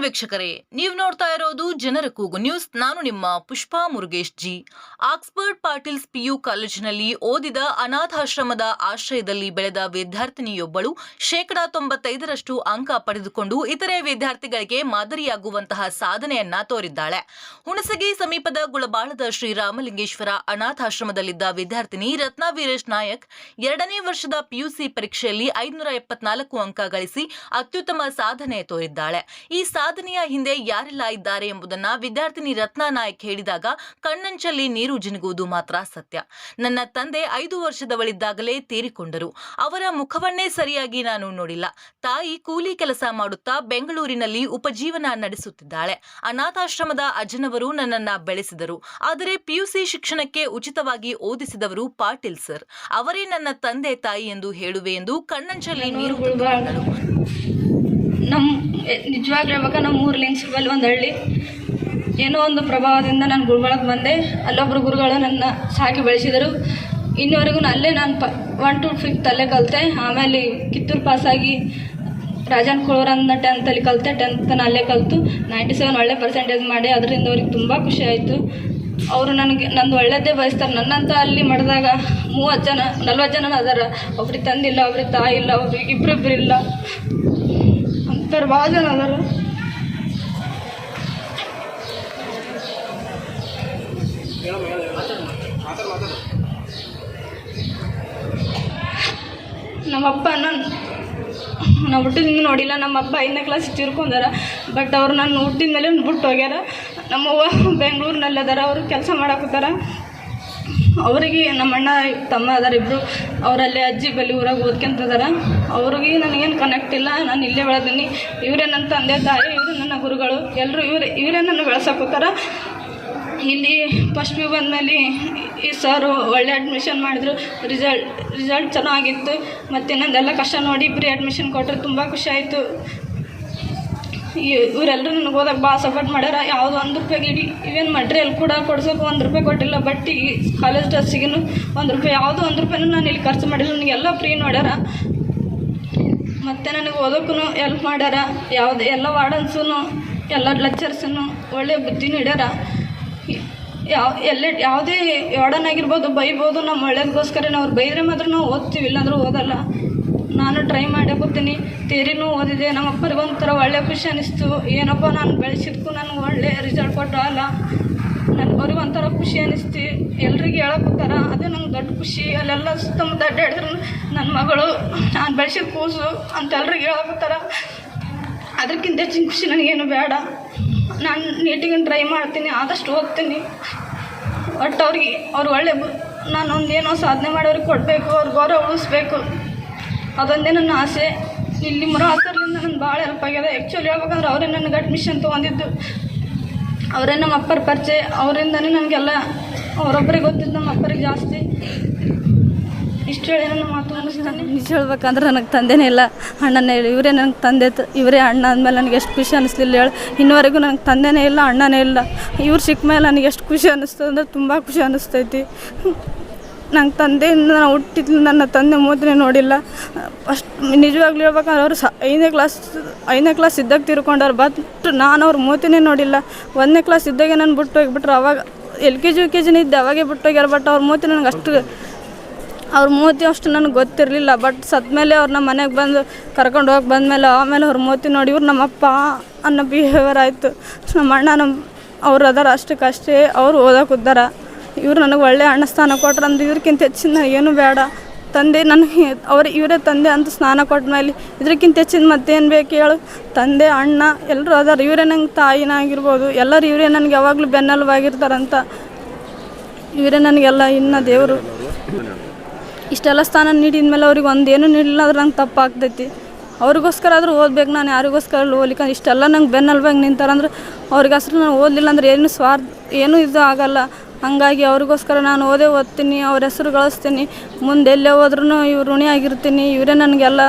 ವೀಕ್ಷಕರೇ, ನೀವು ನೋಡ್ತಾ ಇರೋದು ಜನರ ಕೂಗು ನ್ಯೂಸ್. ನಾನು ನಿಮ್ಮ Pushpa Murugesh G. Oxford Patils PU ಕಾಲೇಜಿನಲ್ಲಿ ಓದಿದ ಅನಾಥಾಶ್ರಮದ ಆಶ್ರಯದಲ್ಲಿ ಬೆಳೆದ ವಿದ್ಯಾರ್ಥಿನಿಯೊಬ್ಬಳು ಶೇಕಡಾ ತೊಂಬತ್ತೈದರಷ್ಟು ಅಂಕ ಪಡೆದುಕೊಂಡು ಇತರೆ ವಿದ್ಯಾರ್ಥಿಗಳಿಗೆ ಮಾದರಿಯಾಗುವಂತಹ ಸಾಧನೆಯನ್ನ ತೋರಿದ್ದಾಳೆ. ಹುಣಸಗಿ ಸಮೀಪದ ಗುಳಬಾಳದ ಶ್ರೀರಾಮಲಿಂಗೇಶ್ವರ ಅನಾಥಾಶ್ರಮದಲ್ಲಿದ್ದ ವಿದ್ಯಾರ್ಥಿನಿ ರತ್ನಾ ವೀರೇಶ್ ನಾಯಕ್ ಎರಡನೇ ವರ್ಷದ ಪಿಯುಸಿ ಪರೀಕ್ಷೆಯಲ್ಲಿ ಐದುನೂರ ಎಪ್ಪತ್ನಾಲ್ಕು ಅಂಕ ಗಳಿಸಿ ಅತ್ಯುತ್ತಮ ಸಾಧನೆ ತೋರಿದ್ದಾಳೆ. ಈ ಸಾಧನೆಯ ಹಿಂದೆ ಯಾರೆಲ್ಲ ಇದ್ದಾರೆ ಎಂಬುದನ್ನ ವಿದ್ಯಾರ್ಥಿನಿ ರತ್ನಾ ನಾಯಕ್ ಹೇಳಿದಾಗ ಕಣ್ಣಂಚಲ್ಲಿ ನೀರು ಜಿನುಗುವುದು ಮಾತ್ರ ಸತ್ಯ. ನನ್ನ ತಂದೆ ಐದು ವರ್ಷದವಳಿದ್ದಾಗಲೇ ತೀರಿಕೊಂಡರು. ಅವರ ಮುಖವನ್ನೇ ಸರಿಯಾಗಿ ನಾನು ನೋಡಿಲ್ಲ. ತಾಯಿ ಕೂಲಿ ಕೆಲಸ ಮಾಡುತ್ತಾ ಬೆಂಗಳೂರಿನಲ್ಲಿ ಉಪಜೀವನ ನಡೆಸುತ್ತಿದ್ದಾಳೆ. ಅನಾಥಾಶ್ರಮದ ಅಜ್ಜನವರು ನನ್ನನ್ನ ಬೆಳೆಸಿದರು. ಆದರೆ ಪಿಯುಸಿ ಶಿಕ್ಷಣಕ್ಕೆ ಉಚಿತವಾಗಿ ಓದಿಸಿದವರು ಪಾಟೀಲ್ ಸರ್. ಅವರೇ ನನ್ನ ತಂದೆ ತಾಯಿ ಎಂದು ಹೇಳುವೆ ಎಂದು ಕಣ್ಣಂಚಲ್ಲಿ ನೀರು ನಮ್ಮ ನಿಜವಾಗ್ಲೂ ಹೇಳ್ಬೇಕು ನಮ್ಮ ಊರು ಲಿಂಗ್ಸ್ಬಲ್ಲಿ ಒಂದು ಹಳ್ಳಿ. ಏನೋ ಒಂದು ಪ್ರಭಾವದಿಂದ ನಾನು ಗುರುಗಳಕ್ಕೆ ಬಂದೆ. ಅಲ್ಲೊಬ್ಬರು ಗುರುಗಳು ನನ್ನ ಸಾಕಿ ಬೆಳೆಸಿದರು. ಇನ್ನುವರೆಗೂ ಅಲ್ಲೇ ನಾನು ಪ ಒನ್ ಟು ಫಿಫ್ತ್ ಅಲ್ಲೇ ಕಲಿತೆ. ಆಮೇಲೆ ಕಿತ್ತೂರು ಪಾಸಾಗಿ ರಾಜನ್ ಕುಳೂರನ್ನ ಟೆಂತಲ್ಲಿ ಕಲಿತೆ. ಟೆಂತನ ಅಲ್ಲೇ ಕಲಿತು. ನೈಂಟಿ ಸೆವೆನ್ ಒಳ್ಳೆ ಪರ್ಸೆಂಟೇಜ್ ಮಾಡಿ. ಅದರಿಂದ ಅವ್ರಿಗೆ ತುಂಬ ಖುಷಿ ಆಯಿತು. ಅವರು ನನಗೆ, ನಂದು ಒಳ್ಳೆಯದೇ ಬಯಸ್ತಾರೆ. ನನ್ನಂತ ಅಲ್ಲಿ ಮಾಡಿದಾಗ ಮೂವತ್ತು ಜನ ನಲ್ವತ್ತು ಜನ ಅದಾರ. ಒಬ್ರಿಗೆ ತಂದಿಲ್ಲ, ಒಬ್ರಿಗೆ ತಾಯಿ ಇಲ್ಲ, ಒಬ್ರಿಗೆ ಇಬ್ಬರಿಬ್ರು ಇಲ್ಲ ಅಂತಾರೆ ಭಾಳ ಜನ ಅದಾರ ನಮ್ಮಪ್ಪ ನಾನು ನಾವು ಹುಟ್ಟಿದಿಂದ ನೋಡಿಲ್ಲ ನಮ್ಮಪ್ಪ ಐದನೇ ಕ್ಲಾಸ್ ತಿರ್ಕೊಂಡಾರ. ಬಟ್ ಅವ್ರು ನಾನು ಹುಟ್ಟಿದ ಮೇಲೆ ಬಿಟ್ಟು ಹೋಗ್ಯಾರ. ನಮ್ಮವ್ವ ಬೆಂಗಳೂರಿನಲ್ಲಿ ಅದಾರ ಅವರು ಕೆಲಸ ಮಾಡಾಕತ್ತಾರ ಅವರಿಗೆ ನಮ್ಮ ಅಣ್ಣ, ತಮ್ಮ ಅದಾರ ಇಬ್ಬರು ಅವರಲ್ಲಿ ಅಜ್ಜಿ ಬಲ್ಲಿ ಊರಾಗ ಓದ್ಕೊಂತದಾರ. ಅವ್ರಿಗೆ ನನಗೇನು ಕನೆಕ್ಟ್ ಇಲ್ಲ, ನಾನು ಇಲ್ಲೇ ಬೆಳೆದೀನಿ. ಇವರೇ ನನ್ನ ತಂದೆ, ತಾಯಿ, ಇವರು ನನ್ನ ಗುರುಗಳು. ಎಲ್ಲರೂ ಇವರೇ ಇವರೇ ನನ್ನ ಬೆಳೆಸಕ್ಕೋತಾರ ಇಲ್ಲಿ ಫಸ್ಟ್ ಪಿ ಬಂದಮೇಲೆ ಈ ಸರ್ ಒಳ್ಳೆ ಅಡ್ಮಿಷನ್ ಮಾಡಿದ್ರು. ರಿಸಲ್ಟ್ ರಿಸಲ್ಟ್ ಚೆನ್ನಾಗಿತ್ತು. ಮತ್ತು ನಂದೆಲ್ಲ ಕಷ್ಟ ನೋಡಿ ಪ್ರೀ ಅಡ್ಮಿಷನ್ ಕೊಟ್ಟರು ತುಂಬ ಖುಷಿ ಆಯಿತು. ಇವರೆಲ್ಲರೂ ನನಗೆ ಓದಕ್ಕೆ ಭಾಳ ಸಪೋರ್ಟ್ ಮಾಡ್ಯಾರ. ಯಾವುದು ಒಂದು ರೂಪಾಯಿ ಇಡೀ ಇವೇನು ಮಟ್ರಿಯಲ್ ಕೂಡ ಕೊಡ್ಸೋಕೆ ಒಂದು ರೂಪಾಯಿ ಕೊಟ್ಟಿಲ್ಲ ಬಟ್ ಈ ಕಾಲೇಜ್ ಡ್ರೆಸ್ಸಿಗೂ ಒಂದು ರೂಪಾಯಿ, ಯಾವುದೋ ಒಂದು ರೂಪಾಯಿನೂ ನಾನು ಇಲ್ಲಿ ಖರ್ಚು ಮಾಡಿಲ್ಲ. ನನಗೆಲ್ಲ ಫ್ರೀ ನೋಡ್ಯಾರ ಮತ್ತು ನನಗೆ ಓದೋಕ್ಕೂ ಎಲ್ಪ್ ಮಾಡ್ಯಾರ. ಯಾವ್ದು, ಎಲ್ಲ ವಾರ್ಡನ್ಸೂ ಎಲ್ಲ ಲೆಕ್ಚರ್ಸನ್ನು ಒಳ್ಳೆಯ ಬುದ್ಧಿ ನೀಡ್ಯಾರ. ಯಾವ, ಎಲ್ಲ, ಯಾವುದೇ ವಾರ್ಡನ್ ಆಗಿರ್ಬೋದು, ಬೈಬೋದು ನಮ್ಮ ಒಳ್ಳೇದಕ್ಕೋಸ್ಕರ ಅವ್ರು ಬೈದ್ರೆ ಮಾತ್ರ ನಾವು ಓದ್ತೀವಿ, ಇಲ್ಲಾಂದ್ರೆ ಓದಲ್ಲ. ನಾನು ಟ್ರೈ ಮಾಡಕೋತೀನಿ ತೇರಿನೂ ಓದಿದೆ. ನಮ್ಮ ಅಪ್ಪರಿಗೆ ಒಂಥರ ಒಳ್ಳೆ ಖುಷಿ ಅನಿಸ್ತು. ಏನಪ್ಪ, ನಾನು ಬೆಳೆಸಿದ್ಕು ನನಗೆ ಒಳ್ಳೆ ರಿಸಲ್ಟ್ ಕೊಟ್ಟರು ಅಲ್ಲ. ನನಗೆ ಒಂಥರ ಖುಷಿ ಅನಿಸ್ತು. ಎಲ್ರಿಗೆ ಹೇಳಕ್ಕೋತಾರ ಅದೇ ನಂಗೆ ದೊಡ್ಡ ಖುಷಿ. ಅಲ್ಲೆಲ್ಲ ಸುತ್ತಮುತ್ತ ಅಡ್ಡಾಡಿದ್ರು ನನ್ನ ಮಗಳು, ನಾನು ಬೆಳೆಸಿದ ಕೂಸು ಅಂತ ಎಲ್ರಿಗೆ ಹೇಳಕ್ಕೋತಾರ ಅದಕ್ಕಿಂತ ಹೆಚ್ಚಿನ ಖುಷಿ ನನಗೇನು ಬೇಡ. ನಾನು ನೀಟಿಗೆ ಟ್ರೈ ಮಾಡ್ತೀನಿ. ಆದಷ್ಟು ಓದ್ತೀನಿ ಒಟ್ಟು ಅವ್ರಿಗೆ, ಅವ್ರು ಒಳ್ಳೆ ನಾನೊಂದು ನಾನು ಒಂದು ಏನೋ ಸಾಧನೆ ಮಾಡೋರಿಗೆ ಕೊಡಬೇಕು. ಅವ್ರ ಗೌರವ ಉಳಿಸ್ಬೇಕು. ಅದೊಂದೇ ನನ್ನ ಆಸೆ. ಇಲ್ಲಿ ಮುರಾಸರ್ಲಿಂದ ನನ್ನ ಭಾಳ ಹೆಲ್ಪ್ ಆಗ್ಯದ. ಆ್ಯಕ್ಚುಲಿ ಹೇಳ್ಬೇಕಂದ್ರೆ ಅವರೇ ನನಗೆ ಅಡ್ಮಿಷನ್ ತೊಗೊಂಡಿದ್ದು ಅವರೇ ನಮ್ಮ ಅಪ್ಪರ ಪರಿಚಯ. ಅವರಿಂದನೇ ನನಗೆಲ್ಲ ಅವರೊಬ್ಬರಿಗೆ ಗೊತ್ತಿದ್ದು ನಮ್ಮ ಅಪ್ಪರಿಗೆ ಜಾಸ್ತಿ. ಇಷ್ಟು ಹೇಳಿ ನನ್ನ ಮಾತು ಅನಿಸ್ತಾನೆ ನಿಜ ಹೇಳ್ಬೇಕಂದ್ರೆ ನನಗೆ ತಂದೆನೇ ಇಲ್ಲ. ಅಣ್ಣನೇ ಇಲ್ಲ ಇವರೇ ನನಗೆ ತಂದೆ ಇವರೇ ಅಣ್ಣ ಅಂದಮೇಲೆ ನನಗೆ ಎಷ್ಟು ಖುಷಿ ಅನ್ನಿಸ್ಲಿಲ್ಲ ಹೇಳಿ. ಇನ್ನುವರೆಗೂ ನನಗೆ ತಂದೆನೇ ಇಲ್ಲ, ಅಣ್ಣನೇ ಇಲ್ಲ. ಇವ್ರು ಸಿಕ್ಕ ಮೇಲೆ ನನಗೆ ಎಷ್ಟು ಖುಷಿ ಅನ್ನಿಸ್ತು ಅಂದರೆ ತುಂಬ ಖುಷಿ ಅನ್ನಿಸ್ತೈತಿ ನಂಗೆ ತಂದೆಯಿಂದ ನಾನು ಹುಟ್ಟಿದ್ಲು, ನನ್ನ ತಂದೆ ಮೂತ್ರನೇ ನೋಡಿಲ್ಲ. ಫಸ್ಟ್ ನಿಜವಾಗ್ಲೂ ಹೇಳ್ಬೇಕಂದ್ರೆ ಅವರು ಸ, ಐದನೇ ಕ್ಲಾಸ್ ಐದನೇ ಕ್ಲಾಸ್ ಇದ್ದಾಗ ತಿರ್ಕೊಂಡವ್ರು ಬಟ್ ನಾನು ಅವ್ರ ಮೂತಿನೇ ನೋಡಿಲ್ಲ. ಒಂದನೇ ಕ್ಲಾಸ್ ಇದ್ದಾಗೆ ನಾನು ಬಿಟ್ಟು ಹೋಗಿಬಿಟ್ರು ಅವಾಗ L K G U K ಜಿನೇ ಇದ್ದೆ, ಅವಾಗೆ ಬಿಟ್ಟು ಹೋಗ್ಯಾರ ಬಟ್ ಅವ್ರ ಮೂತಿ ನನಗೆ ಅಷ್ಟು ಅವ್ರ ಮೂತಿ ಅಷ್ಟು ನನಗೆ ಗೊತ್ತಿರಲಿಲ್ಲ ಬಟ್ ಸತ್ತ ಮೇಲೆ ಅವ್ರು ನಮ್ಮ ಮನೆಗೆ ಬಂದು ಕರ್ಕೊಂಡು ಹೋಗಿ ಬಂದಮೇಲೆ ಆಮೇಲೆ ಅವ್ರ ಮೂತಿ ನೋಡಿ ಇವ್ರು ನಮ್ಮಪ್ಪ ಅನ್ನೋ ಬಿಹೇವಿಯರ್ ಆಯಿತು. ನಮ್ಮ ಅಣ್ಣ ನಮ್ಮ ಅವ್ರು ಅದಾರ ಅಷ್ಟಕ್ಕಷ್ಟೇ, ಅವರು ಓದೋಕೆ ಉದ್ದಾರ. ಇವ್ರು ನನಗೆ ಒಳ್ಳೆ ಅಣ್ಣ ಸ್ಥಾನ ಕೊಟ್ರು ಅಂದ್ರೆ ಇವ್ರಕ್ಕಿಂತ ಹೆಚ್ಚಿನ ಏನು ಬೇಡ. ತಂದೆ ನನಗೆ ಅವ್ರು ಇವರೇ ತಂದೆ ಅಂತ ಸ್ನಾನ ಕೊಟ್ಟ ಮೇಲೆ ಇದಕ್ಕಿಂತ ಹೆಚ್ಚಿನ ಮತ್ತೇನು ಬೇಕು ಹೇಳು. ತಂದೆ, ಅಣ್ಣ ಎಲ್ಲರೂ ಅದಾರ. ಇವರೇ ನಂಗೆ ತಾಯಿನ ಆಗಿರ್ಬೋದು ಎಲ್ಲರೂ ಇವರೇ ನನಗೆ ಯಾವಾಗಲೂ ಬೆನ್ನೆಲುಬಾಗಿರ್ತಾರಂತ. ಇವರೇ ನನಗೆಲ್ಲ ಇನ್ನು ದೇವರು. ಇಷ್ಟೆಲ್ಲ ಸ್ಥಾನ ನೀಡಿದ ಮೇಲೆ ಅವ್ರಿಗೆ ಒಂದೇನು ನೀಡಿಲ್ಲ ಅಂದ್ರೆ ನಂಗೆ ತಪ್ಪಾಗ್ತೈತಿ. ಅವ್ರಿಗೋಸ್ಕರ ಆದರೂ ಓದ್ಬೇಕು ನಾನು, ಯಾರಿಗೋಸ್ಕರ ಓದ್ಲಿಕ್ಕೆ. ಇಷ್ಟೆಲ್ಲ ನಂಗೆ ಬೆನ್ನಲ್ವಾಗಿ ನಿಂತಾರಂದ್ರೆ ಅವ್ರಿಗೆ ಹೆಸ್ರು ನಾನು ಓದಲಿಲ್ಲ ಅಂದ್ರೆ ಏನು ಸ್ವಾರ್ಥ, ಏನೂ ಇದು ಆಗಲ್ಲ. ಹಾಗಾಗಿ ಅವ್ರಿಗೋಸ್ಕರ ನಾನು ಓದೇ ಓದ್ತೀನಿ, ಅವ್ರ ಹೆಸರು ಗಳಿಸ್ತೀನಿ ಮುಂದೆ ಎಲ್ಲೇ ಹೋದ್ರೂ ಇವ್ರು ಋಣಿಯಾಗಿರ್ತೀನಿ, ಇವರೇ ನನಗೆಲ್ಲ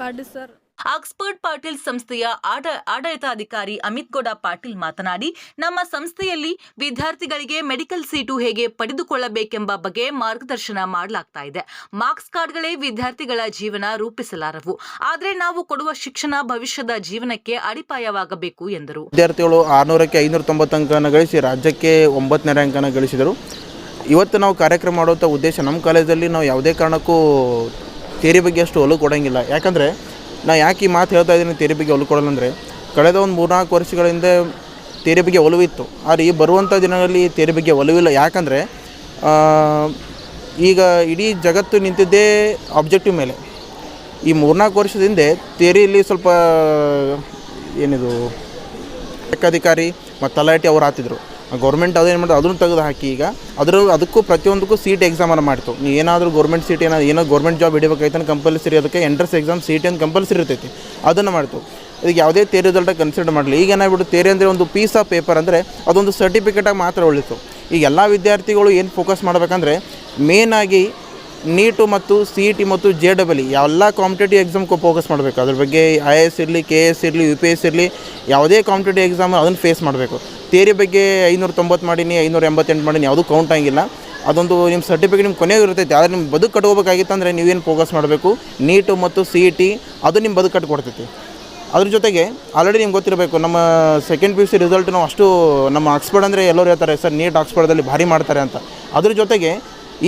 ಕಾಡಿ ಸರ್. ಆಕ್ಸ್ಫರ್ಡ್ ಪಾಟೀಲ್ ಸಂಸ್ಥೆಯ ಆಡ, ಆಡಳಿತಾಧಿಕಾರಿ ಅಮಿತ್ ಗೌಡ ಪಾಟೀಲ್ ಮಾತನಾಡಿ, ನಮ್ಮ ಸಂಸ್ಥೆಯಲ್ಲಿ ವಿದ್ಯಾರ್ಥಿಗಳಿಗೆ ಮೆಡಿಕಲ್ ಸೀಟು ಹೇಗೆ ಪಡೆದುಕೊಳ್ಳಬೇಕೆಂಬ ಬಗ್ಗೆ ಮಾರ್ಗದರ್ಶನ ಮಾಡಲಾಗ್ತಾ ಇದೆ. ಮಾರ್ಕ್ಸ್ ಕಾರ್ಡ್ಗಳೇ ವಿದ್ಯಾರ್ಥಿಗಳ ಜೀವನ ರೂಪಿಸಲಾರವು. ಆದರೆ ನಾವು ಕೊಡುವ ಶಿಕ್ಷಣ ಭವಿಷ್ಯದ ಜೀವನಕ್ಕೆ ಅಡಿಪಾಯವಾಗಬೇಕು ಎಂದರು. ವಿದ್ಯಾರ್ಥಿಗಳು ಆರುನೂರಕ್ಕೆ ಐನೂರ ತೊಂಬತ್ತು ಅಂಕನ ಗಳಿಸಿ ರಾಜ್ಯಕ್ಕೆ ಒಂಬತ್ತನೇ ರ್ಯಾಂಕನ್ನು ಗಳಿಸಿದರು. ಇವತ್ತು ನಾವು ಕಾರ್ಯಕ್ರಮ ಮಾಡುವಂಥ ಉದ್ದೇಶ ನಮ್ಮ ಕಾಲೇಜಲ್ಲಿ ನಾವು ಯಾವುದೇ ಕಾರಣಕ್ಕೂ ತೇರಿ ಬಗ್ಗೆ ಅಷ್ಟು ಒಲವು ಕೊಡೋಂಗಿಲ್ಲ. ಯಾಕಂದರೆ ನಾ ಯಾಕೆ ಈ ಮಾತು ಹೇಳ್ತಾ ಇದ್ದೀನಿ ತೇರಿ ಬಗ್ಗೆ ಒಲವು ಕೊಡಲ್ಲ ಅಂದರೆ, ಕಳೆದ ಒಂದು ಮೂರ್ನಾಲ್ಕು ವರ್ಷಗಳಿಂದ ತೇರಿ ಬಗ್ಗೆ ಒಲವಿತ್ತು ಆದರೆ ಈ ಬರುವಂಥ ದಿನಗಳಲ್ಲಿ ತೇರಿ ಬಗ್ಗೆ ಒಲವಿಲ್ಲ ಯಾಕಂದರೆ ಈಗ ಇಡೀ ಜಗತ್ತು ನಿಂತಿದ್ದೇ ಆಬ್ಜೆಕ್ಟಿವ್ ಮೇಲೆ. ಈ ಮೂರ್ನಾಲ್ಕು ವರ್ಷದ ಹಿಂದೆ ತೇರಿಯಲ್ಲಿ ಸ್ವಲ್ಪ ಏನಿದು, ಲೆಕ್ಕಾಧಿಕಾರಿ ಮತ್ತು ತಲಾಟಿ ಅವ್ರು ಆತಿದ್ರು. ಗೌರ್ಮೆಂಟ್ ಅದೇನು ಮಾಡಿದ್ರು ಅದನ್ನು ತೆಗೆದು ಹಾಕಿ ಈಗ ಅದ್ರ ಅದಕ್ಕೂ ಪ್ರತಿಯೊಂದಕ್ಕೂ ಸೀಟ್ ಎಕ್ಸಾಮನ್ನು ಮಾಡ್ತು. ನೀವು ಏನಾದರೂ ಗೌರ್ಮೆಂಟ್ ಸೀಟ್ ಏನಾದ್ರು ಏನೋ ಗೌರ್ಮೆಂಟ್ ಜಾಬ್ ಹಿಡಿಬೇಕಾಯ್ತಾನೆ ಕಂಪಲ್ಸರಿ ಅದಕ್ಕೆ ಎಂಟ್ರೆನ್ಸ್ ಎಕ್ಸಾಮ್ ಸೀಟ್ ಅಂತ ಕಂಪಲ್ಸರಿ ಇರ್ತೈತಿ. ಅದನ್ನು ಮಾಡ್ತು. ಇದಕ್ಕೆ ಯಾವುದೇ ತೇರಿ ರಿಸಲ್ಟ ಕನ್ಸಿಡರ್ ಮಾಡಲಿ ಈಗ ಏನಾಗ್ಬಿಟ್ಟು ತೇರಿ ಅಂದರೆ ಒಂದು ಪೀಸ್ ಆಫ್ ಪೇಪರ್ ಅಂದರೆ ಅದೊಂದು ಸರ್ಟಿಫಿಕೇಟಾಗಿ ಮಾತ್ರ ಉಳಿತು. ಈಗ ಎಲ್ಲ ವಿದ್ಯಾರ್ಥಿಗಳು ಏನು ಫೋಕಸ್ ಮಾಡಬೇಕಂದ್ರೆ ಮೇನಾಗಿ ನೀಟು ಮತ್ತು ಸಿ ಇ ಟಿ ಮತ್ತು ಜೆ ಡಬಲ್ ಇ ಎಲ್ಲ ಕಾಂಪಿಟೇಟಿವ್ ಎಕ್ಸಾಮ್ಗೂ ಫೋಕಸ್ ಮಾಡಬೇಕು. ಅದ್ರ ಬಗ್ಗೆ ಐ ಎ ಎಸ್ ಇರಲಿ ಕೆ ಎಸ್ ಇರಲಿ ಯು ಪಿ ಎಸ್ ಇರಲಿ, ಯಾವುದೇ ಕಾಂಪಿಟೇಟಿವ್ ಎಕ್ಸಾಮ್ ಅದನ್ನು ಫೇಸ್ ಮಾಡಬೇಕು. ತೇರಿ ಬಗ್ಗೆ ಐನೂರ ತೊಂಬತ್ತು ಮಾಡೀನಿ ಐನೂರ ಎಂಬತ್ತೆಂಟು ಮಾಡೀನಿ, ಯಾವುದೂ ಕೌಂಟ್ ಆಗಿಲ್ಲ. ಅದೊಂದು ನಿಮ್ಮ ಸರ್ಟಿಫಿಕೇಟ್ ನಿಮ್ಮ ಕೊನೆಗೆ ಇರ್ತೈತೆ. ಆದರೆ ನಿಮ್ಮ ಬದುಕು ಕಟ್ಕೋಬೇಕಾಗಿತ್ತಂದರೆ ನೀವೇನು ಫೋಕಸ್ ಮಾಡಬೇಕು? ನೀಟು ಮತ್ತು ಸಿ ಇ ಟಿ ಅದು ನಿಮ್ಮ ಬದುಕು ಕಟ್ಕೊಡ್ತೈತಿ. ಅದ್ರ ಜೊತೆಗೆ ಆಲ್ರೆಡಿ ನಿಮ್ಗೆ ಗೊತ್ತಿರಬೇಕು, ನಮ್ಮ second P U C result ನಾವು ಅಷ್ಟು ನಮ್ಮ ಆಕ್ಸ್ಫರ್ಡ್ ಅಂದರೆ ಎಲ್ಲರೂ ಹೇಳ್ತಾರೆ, ಸರ್ ನೀಟ್ ಆಕ್ಸ್ಫರ್ಡಲ್ಲಿ ಭಾರಿ ಮಾಡ್ತಾರೆ ಅಂತ. ಅದ್ರ ಜೊತೆಗೆ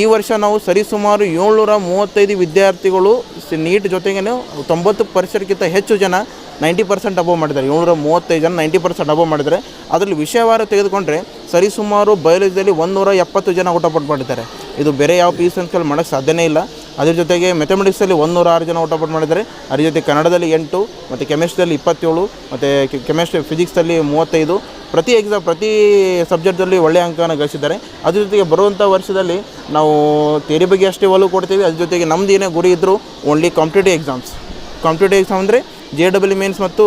ಈ ವರ್ಷ ನಾವು ಸರಿಸುಮಾರು ಏಳ್ನೂರ ಮೂವತ್ತೈದು ವಿದ್ಯಾರ್ಥಿಗಳು ನೀಟ್ ಜೊತೆಗೇ ತೊಂಬತ್ತು ಪರ್ಸೆಂಟ್ಗಿಂತ ಹೆಚ್ಚು ಜನ ನೈಂಟಿ ಪರ್ಸೆಂಟ್ ಅಬೋವ್ ಮಾಡಿದ್ದಾರೆ. ಏಳ್ನೂರ ಮೂವತ್ತೈದು ಜನ ನೈಂಟಿ ಪರ್ಸೆಂಟ್ ಅಬೋವ್ ಮಾಡಿದರೆ ಅದರಲ್ಲಿ ವಿಷಯವಾರ ತೆಗೆದುಕೊಂಡ್ರೆ ಸರಿಸುಮಾರು ಬಯಾಲಜಿಯಲ್ಲಿ ಒಂದೂರ ಎಪ್ಪತ್ತು ಜನ ಊಟಪಟ್ಟು ಮಾಡಿದ್ದಾರೆ ಇದು ಬೇರೆ ಯಾವ ಪಿ ಸಂಸ್ಥೆಯಲ್ಲಿ ಮಾಡೋಕ್ಕೆ ಸಾಧ್ಯನೇ ಇಲ್ಲ. ಅದ್ರ ಜೊತೆಗೆ ಮೆಥಮೆಟಿಕ್ಸಲ್ಲಿ ಒಂದೂರ ಆರು ಜನ ಊಟಪಟ್ಟು ಮಾಡಿದ್ದಾರೆ ಅದ್ರ ಜೊತೆ ಕನ್ನಡದಲ್ಲಿ ಎಂಟು, ಮತ್ತು ಕೆಮಿಸ್ಟ್ರಿಯಲ್ಲಿ ಇಪ್ಪತ್ತೇಳು, ಮತ್ತು ಕೆಮಿಸ್ಟ್ರಿ ಫಿಸಿಕ್ಸಲ್ಲಿ ಮೂವತ್ತೈದು. ಪ್ರತಿ ಎಕ್ಸಾಮ್ ಪ್ರತಿ ಸಬ್ಜೆಕ್ಟಲ್ಲಿ ಒಳ್ಳೆಯ ಅಂಕನ ಗಳಿಸಿದ್ದಾರೆ. ಅದ್ರ ಜೊತೆಗೆ ಬರುವಂಥ ವರ್ಷದಲ್ಲಿ ನಾವು ತೇರಿ ಬಗ್ಗೆ ಅಷ್ಟೇ ಒಲವು ಕೊಡ್ತೀವಿ. ಅದ್ರ ಜೊತೆಗೆ ನಮ್ದು ಏನೇ ಗುರಿ ಇದ್ದರೂ only competitive exams competitive exam ಅಂದರೆ ಜೆ ಡಬ್ಲ್ಯೂ ಮೇನ್ಸ್ ಮತ್ತು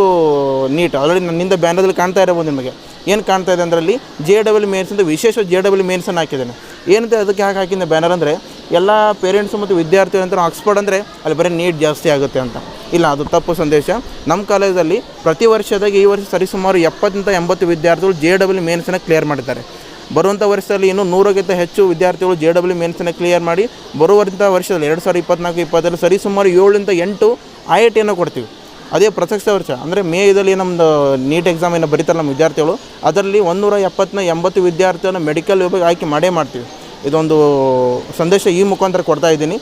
ನೀಟ್ ಆಲ್ರೆಡಿ ನನ್ನಿಂದ ಬ್ಯಾನರಲ್ಲಿ ಕಾಣ್ತಾ ಇರಬಹುದು ನಿಮಗೆ. ಏನು ಕಾಣ್ತಾ ಇದೆ ಅದರಲ್ಲಿ ಜೆ ಡಬಲ್ ಮೇನ್ಸ್ ಅಂತ ವಿಶೇಷ ಜೆ ಡಬಲ್ ಮೇನ್ಸನ್ನು ಹಾಕಿದ್ದೇನೆ. ಏನಂತ ಅದಕ್ಕೆ ಯಾಕೆ ಹಾಕಿದ್ದೆ ಬ್ಯಾನರ್ ಅಂದರೆ ಎಲ್ಲ ಪೇರೆಂಟ್ಸು ಮತ್ತು ವಿದ್ಯಾರ್ಥಿಗಳು ಅಂತ ಆಕ್ಸ್ಫರ್ಡ್ ಅಂದರೆ ಅಲ್ಲಿ ಬರೀ ನೀಟ್ ಜಾಸ್ತಿ ಆಗುತ್ತೆ ಅಂತ. ಇಲ್ಲ, ಅದು ತಪ್ಪು ಸಂದೇಶ. ನಮ್ಮ ಕಾಲೇಜಲ್ಲಿ ಪ್ರತಿ ವರ್ಷದಾಗ ಈ ವರ್ಷ ಸರಿಸುಮಾರು ಎಪ್ಪತ್ತಿಂದ ಎಂಬತ್ತು ವಿದ್ಯಾರ್ಥಿಗಳು ಜೆ ಡಬ್ಲ್ಯೂ ಮೇನ್ಸನ್ನು ಕ್ಲಿಯರ್ ಮಾಡಿದ್ದಾರೆ. ಬರುವಂಥ ವರ್ಷದಲ್ಲಿ ಇನ್ನೂ ನೂರಕ್ಕಿಂತ ಹೆಚ್ಚು ವಿದ್ಯಾರ್ಥಿಗಳು ಜೆ ಡಬ್ಲ್ಯೂ ಮೇನ್ಸನ್ನು ಕ್ಲಿಯರ್ ಮಾಡಿ ಬರುವಂಥ ವರ್ಷದಲ್ಲಿ ಎರಡು ಸಾವಿರದ ಇಪ್ಪತ್ನಾಲ್ಕು ಇಪ್ಪತ್ತರಲ್ಲಿ ಸರಿಸುಮಾರು ಏಳರಿಂದ ಎಂಟು ಐ ಐ ಟಿಯನ್ನು ಕೊಡ್ತೀವಿ. ಅದೇ ಪ್ರಸಕ್ತ ವರ್ಷ. ಅಂದರೆ ಮೇ ಇದರಲ್ಲಿ ನಮ್ಮದು ನೀಟ್ ಎಕ್ಸಾಮ್ ಏನು ಬರೀತಾರೆ ನಮ್ಮ ವಿದ್ಯಾರ್ಥಿಗಳು, ಅದರಲ್ಲಿ ಒಂದೂರ ಎಪ್ಪತ್ತನ ಎಂಬತ್ತು ವಿದ್ಯಾರ್ಥಿಯನ್ನು ಮೆಡಿಕಲ್ ವಿಭಾಗ ಆಯ್ಕೆ ಮಾಡೇ ಮಾಡ್ತೀವಿ. ಇದೊಂದು ಸಂದೇಶ ಈ ಮುಖಾಂತರ ಕೊಡ್ತಾ ಇದ್ದೀನಿ.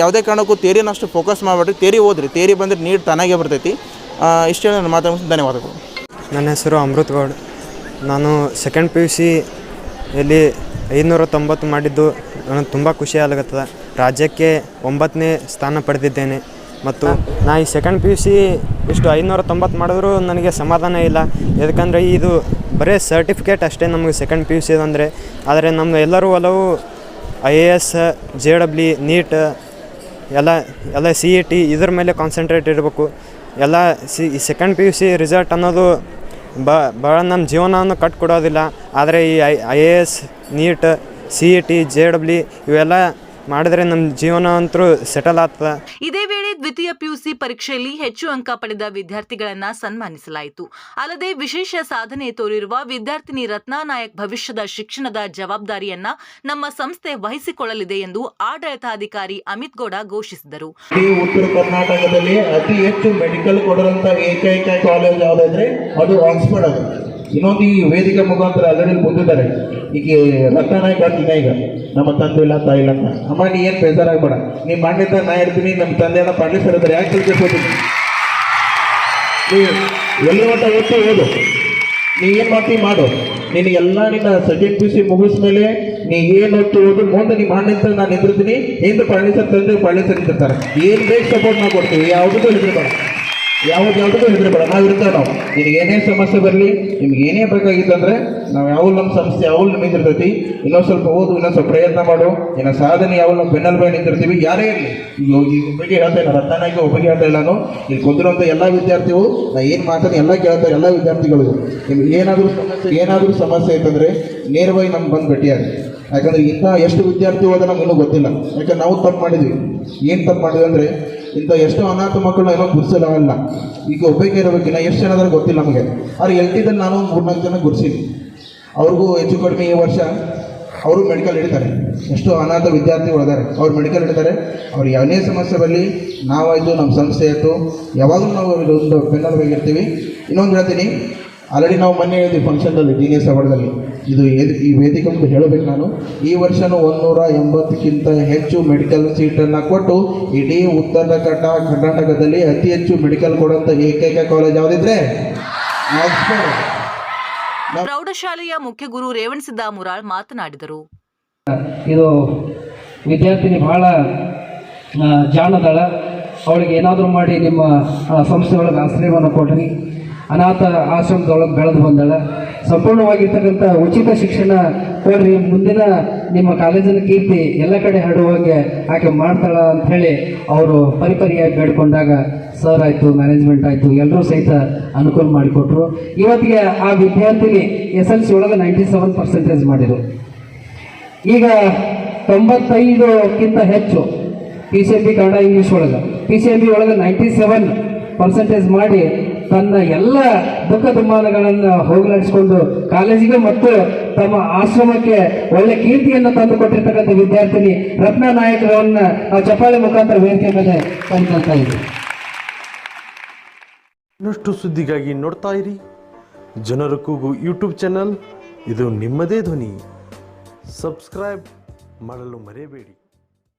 ಯಾವುದೇ ಕಾರಣಕ್ಕೂ ತೇರಿನ ಅಷ್ಟು ಫೋಕಸ್ ಮಾಡಿಬಿಟ್ರಿ ತೇರಿ ಓದ್ರಿ. ತೇರಿ ಬಂದರೆ ನೀಟ್ ತಾನಾಗೆ ಬರ್ತೈತಿ. ಇಷ್ಟೇ ನಾನು ಮಾತಾಡ್ತೀನಿ. ಧನ್ಯವಾದಗಳು. ನನ್ನ ಹೆಸರು ಅಮೃತ್ ಗೌಡ್. ನಾನು ಸೆಕೆಂಡ್ ಪಿ ಯು ಸಿ ಇಲ್ಲಿ ಐನೂರ ತೊಂಬತ್ತು ಮಾಡಿದ್ದು. ನನಗೆ ತುಂಬ ಖುಷಿ ರಾಜ್ಯಕ್ಕೆ ಒಂಬತ್ತನೇ ಸ್ಥಾನ ಪಡೆದಿದ್ದೇನೆ. ಮತ್ತು ನಾ ಈ ಸೆಕೆಂಡ್ ಪಿ ಯು ಸಿ ಇಷ್ಟು ಐನೂರ ತೊಂಬತ್ತು ಮಾಡಿದ್ರೂ ನನಗೆ ಸಮಾಧಾನ ಇಲ್ಲ. ಯಾಕಂದರೆ ಇದು ಬರೀ ಸರ್ಟಿಫಿಕೇಟ್ ಅಷ್ಟೇ ನಮಗೆ ಸೆಕೆಂಡ್ ಪಿ ಯು ಸಿ ಅಂದರೆ. ಆದರೆ ನಮ್ಮ ಎಲ್ಲರೂ ಒಲವು I A S J W NEET ಎಲ್ಲ ಎಲ್ಲ ಸಿ ಇ ಟಿ ಇದ್ರ ಮೇಲೆ ಕಾನ್ಸಂಟ್ರೇಟ್ ಇರಬೇಕು. ಎಲ್ಲ C second P U C result ಅನ್ನೋದು ಬ ಭಾಳ ನಮ್ಮ ಜೀವನವನ್ನು ಕಟ್ಕೊಡೋದಿಲ್ಲ. ಆದರೆ ಈ I A S NEET C E T J W ಇವೆಲ್ಲ ಮಾಡಿದ್ರೆ ನಮ್ಮ ಜೀವನ ಅಂತೂ ಸೆಟಲ್ ಆಗ್ತದೆ. ದ್ವಿತೀಯ ಪಿಯುಸಿ ಪರೀಕ್ಷೆಯಲ್ಲಿ ಹೆಚ್ಚು ಅಂಕ ಪಡೆದ ವಿದ್ಯಾರ್ಥಿಗಳನ್ನ ಸನ್ಮಾನಿಸಲಾಯಿತು. ಅಲ್ಲದೆ ವಿಶೇಷ ಸಾಧನೆ ತೋರಿರುವ ವಿದ್ಯಾರ್ಥಿನಿ ರತ್ನಾ ಭವಿಷ್ಯದ ಶಿಕ್ಷಣದ ಜವಾಬ್ದಾರಿಯನ್ನ ನಮ್ಮ ಸಂಸ್ಥೆ ವಹಿಸಿಕೊಳ್ಳಲಿದೆ ಎಂದು ಆಡಳಿತಾಧಿಕಾರಿ ಅಮಿತ್ ಗೌಡ ಘೋಷಿಸಿದರು. ಉತ್ತರ ಕರ್ನಾಟಕದಲ್ಲಿ ಅತಿ ಹೆಚ್ಚು ಮೆಡಿಕಲ್ ಕೊಡುವಂತಹ ಏಕೈಕ ಕಾಲೇಜ್ ಯಾವುದಂದ್ರೆ ಅದು ಆಕ್ಸ್ಫರ್ಡ್ ಅದು. ಇನ್ನೊಂದು ಈ ವೇದಿಕೆ ಮುಖಾಂತರ ಅದರಲ್ಲಿ ಬಂದಿದ್ದಾರೆ ಈಗ ರತ್ನಾನಾಯಕ್ ಬರ್ತೀನಿ ಈಗ. ನಮ್ಮ ತಂದೆ ಇಲ್ಲ, ತಾಯಿ ಇಲ್ಲ ಅಂತ. ಅಮ್ಮ, ನೀ ಏನು ಬೇಜಾರಾಗಬೇಡ. ನಿಮ್ಮ ಮಣ್ಣಿದ್ದ ನಾ ಇರ್ತೀನಿ, ನಮ್ಮ ತಂದೆನ ಪಾಡ್ಲಿ ಸರ್ ಇದ್ದಾರೆ ಯಾಕೆ ತಿಳ್ಕೊಳ್ತೀನಿ ನೀ ಎಲ್ಲಿ ಮಟ್ಟ ಓದ್ತಿ ಓದು. ನೀ ಏನು ಮಾಡ್ತಿ ಮಾಡು. ನೀನು ಎಲ್ಲ ನಿನ್ನ ಸೆಕೆಂಡ್ ಪಿ ಸಿ ಮುಗಿಸ್ಮೇಲೆ ನೀ ಏನು ಓದ್ತಿ ಓದು, ಮುಂದೆ ನಿಮ್ಮ ಅಣ್ಣಿಂದ ನಾನು ನಿಂದಿರ್ತೀನಿ. ಹಿಂದೆ ಪಾಡ್ಲಿ ಸರ್ ತಂದೆ ಪಾಡ್ಲಿ ಸರ್ ನಿಂತಿರ್ತಾರೆ ಏನು ಬೇಕು ಸಪೋರ್ಟ್ ನಾವು ಕೊಡ್ತೀವಿ. ಯಾವುದಕ್ಕೂ ಹೆದರ್ಬೇಡ ಯಾವ್ದು ಯಾವುದಕ್ಕೂ ಹೆದರ್ಬೇಡ ನಾವು ಇರ್ತೇವೆ ನಾವು. ನಿನಗೆ ಏನೇ ಸಮಸ್ಯೆ ಬರಲಿ, ನಿಮ್ಗೆ ಏನೇ ಬೇಕಾಗಿತ್ತಂದ್ರೆ ನಾವು ಯಾವ ನಮ್ಮ ಸಂಸ್ಥೆ ಯಾವ ನಿಮಗೆ ಇರ್ತೈತಿ ಇನ್ನೊಂದು ಸ್ವಲ್ಪ ಓದು, ಇನ್ನೊಂದು ಸ್ವಲ್ಪ ಪ್ರಯತ್ನ ಮಾಡು. ಇನ್ನು ಸಾಧನೆ ಯಾವ ನಮ್ಮ ಬೆನ್ನಲ್ಲಿ ಬಾಯಿ ನಿಂತಿರ್ತೀವಿ. ಯಾರೇ ಇರಲಿ. ಈಗ ಒಬ್ಬರಿಗೆ ಹೇಳ್ತಾ ಇಲ್ಲ ರತ್ನಾನಾಯ್ಕೆ ಒಬ್ಬರಿಗೆ ಹೇಳ್ತಾ ಇಲ್ಲ ನಾನು. ಇಲ್ಲಿ ಕುಂದಿರುವಂಥ ಎಲ್ಲ ವಿದ್ಯಾರ್ಥಿಗಳು, ನಾ ಏನು ಮಾತಾಡಿ ಎಲ್ಲ ಕೇಳ್ತಾರೆ ಎಲ್ಲ ವಿದ್ಯಾರ್ಥಿಗಳು. ನಿಮ್ಗೆ ಏನಾದರೂ ಸಮಸ್ಯೆ ಏನಾದರೂ ಸಮಸ್ಯೆ ಇತ್ತಂದರೆ ನೇರವಾಗಿ ನಮ್ಗೆ ಬಂದು ಭೇಟಿಯಾಗಿ ಯಾಕಂದರೆ ಇಂಥ ಎಷ್ಟು ವಿದ್ಯಾರ್ಥಿ ಹೋದ ನಮ್ಗೆ ಇನ್ನೂ ಗೊತ್ತಿಲ್ಲ. ಯಾಕಂದ್ರೆ ನಾವು ತಪ್ಪು ಮಾಡಿದ್ವಿ. ಏನು ತಪ್ಪು ಮಾಡಿದ್ವಿ ಅಂದರೆ ಇಂಥ ಎಷ್ಟೋ ಅನಾಥ ಮಕ್ಕಳು ಏನೋ ಅವೆಲ್ಲ ಈಗ ಒಬ್ಬಕ್ಕೆ ಇರಬೇಕಿನ್ನ ಎಷ್ಟು ಜನ ಅದಾರ ಗೊತ್ತಿಲ್ಲ ನಮಗೆ. ಆದ್ರೆ ಎಲ್ ಟಿದಲ್ಲಿ ನಾನು ಮೂರ್ನಾಲ್ಕು ಜನ ಗುರ್ಸಿನಿ. ಅವ್ರಿಗೂ ಹೆಚ್ಚು ಕಡಿಮೆ ಈ ವರ್ಷ ಅವರು ಮೆಡಿಕಲ್ ಹಿಡಿತಾರೆ. ಎಷ್ಟೋ ಅನಾಥ ವಿದ್ಯಾರ್ಥಿಗಳು ಇದ್ದಾರೆ ಅವ್ರು ಮೆಡಿಕಲ್ ಹಿಡಿತಾರೆ. ಅವ್ರು ಯಾವುದೇ ಸಮಸ್ಯೆ ಬರಲಿ, ನಾವಾಯಿತು ನಮ್ಮ ಸಂಸ್ಥೆ ಆಯಿತು. ಯಾವಾಗಲೂ ನಾವು ಒಂದು ಇರ್ತೀವಿ. ಇನ್ನೊಂದು ಹೇಳ್ತೀನಿ. ಆಲ್ರೆಡಿ ನಾವು ಮೊನ್ನೆ ಹೇಳಿದ್ವಿ ಫಂಕ್ಷನ್ದಲ್ಲಿ ಜೀನಿಯಸ್ ಅವಾರ್ಡ್ದಲ್ಲಿ ಇದು ಈ ವೇದಿಕೆ ಅಂತ ಹೇಳಬೇಕು ನಾನು. ಈ ವರ್ಷನೂ ಒಂದೂರ ಎಂಬತ್ತಕ್ಕಿಂತ ಹೆಚ್ಚು ಮೆಡಿಕಲ್ ಸೀಟನ್ನು ಕೊಟ್ಟು ಇಡೀ ಉತ್ತರ ಕಟ್ಟ ಕರ್ನಾಟಕದಲ್ಲಿ ಅತಿ ಹೆಚ್ಚು ಮೆಡಿಕಲ್ ಕೊಡುವಂಥ ಏಕೈಕ ಕಾಲೇಜ್ ಯಾವುದಿದ್ರೆ? ಪ್ರೌಢಶಾಲೆಯ ಮುಖ್ಯ ಗುರು ರೇವಣಸಿದ್ದ ಮುರಾಳ್ ಮಾತನಾಡಿದರು. ಇದು ವಿದ್ಯಾರ್ಥಿನಿ ಬಹಳ ಜಾಣದಳ. ಅವಳಿಗೆ ಏನಾದರೂ ಮಾಡಿ ನಿಮ್ಮ ಸಂಸ್ಥೆಗಳಿಗೆ ಸಂಸ್ಥೆಯೊಳಗೆ ಆಶ್ರಯವನ್ನು ಕೊಡ್ರಿ. ಅನಾಥ ಆಶ್ರಮದೊಳಗೆ ಬೆಳೆದು ಬಂದಾಳೆ. ಸಂಪೂರ್ಣವಾಗಿರ್ತಕ್ಕಂಥ ಉಚಿತ ಶಿಕ್ಷಣ ಕೊಡ್ರಿ, ಮುಂದಿನ ನಿಮ್ಮ ಕಾಲೇಜಿನ ಕೀರ್ತಿ ಎಲ್ಲ ಕಡೆ ಹರಡುವಾಗೆ ಆಕೆ ಮಾಡ್ತಾಳ ಅಂತ ಹೇಳಿ ಅವರು ಪರಿಪರಿಯಾಗಿ ಬೇಡ್ಕೊಂಡಾಗ ಸರ್ ಆಯಿತು ಮ್ಯಾನೇಜ್ಮೆಂಟ್ ಆಯಿತು ಎಲ್ಲರೂ ಸಹಿತ ಅನುಕೂಲ ಮಾಡಿಕೊಟ್ರು. ಇವತ್ತಿಗೆ ಆ ವಿದ್ಯಾರ್ಥಿನಿ ಎಸ್ ಎಲ್ ಸಿ ಒಳಗೆ ನೈಂಟಿ ಸೆವೆನ್ ಪರ್ಸೆಂಟೇಜ್ ಮಾಡಿದರು ಈಗ ತೊಂಬತ್ತೈದಕ್ಕಿಂತ ಹೆಚ್ಚು P C M B Kannada English ಒಳಗೆ. ಪಿ ಸಿ ಎಂ ಬಿ ಒಳಗೆ ನೈಂಟಿ ಸೆವೆನ್ ಪರ್ಸೆಂಟೇಜ್ ಮಾಡಿ ತನ್ನ ಎಲ್ಲ ದುಃಖ ದುಮ್ಮಾನಗಳನ್ನು ಹೋಗಲಾಡಿಸಿಕೊಂಡು ಕಾಲೇಜಿಗೆ ಮತ್ತು ತಮ್ಮ ಆಶ್ರಮಕ್ಕೆ ಒಳ್ಳೆ ಕೀರ್ತಿಯನ್ನು ತಂದು ಕೊಟ್ಟಿರ್ತಕ್ಕಂಥ ವಿದ್ಯಾರ್ಥಿನಿ ರತ್ನ ನಾಯಕರನ್ನ ನಾವು ಚಪ್ಪಾಳೆ ಮುಖಾಂತರ ವೇದಿಕೆ ಮೇಲೆ ಕಲಿತಾ ಇನ್ನಷ್ಟು ಸುದ್ದಿಗಾಗಿ ನೋಡ್ತಾ ಇರಿ. ಜನರ ಕೂಗು ಯೂಟ್ಯೂಬ್ ಚಾನಲ್. ಇದು ನಿಮ್ಮದೇ ಧ್ವನಿ. ಸಬ್ಸ್ಕ್ರೈಬ್ ಮಾಡಲು ಮರೆಯಬೇಡಿ.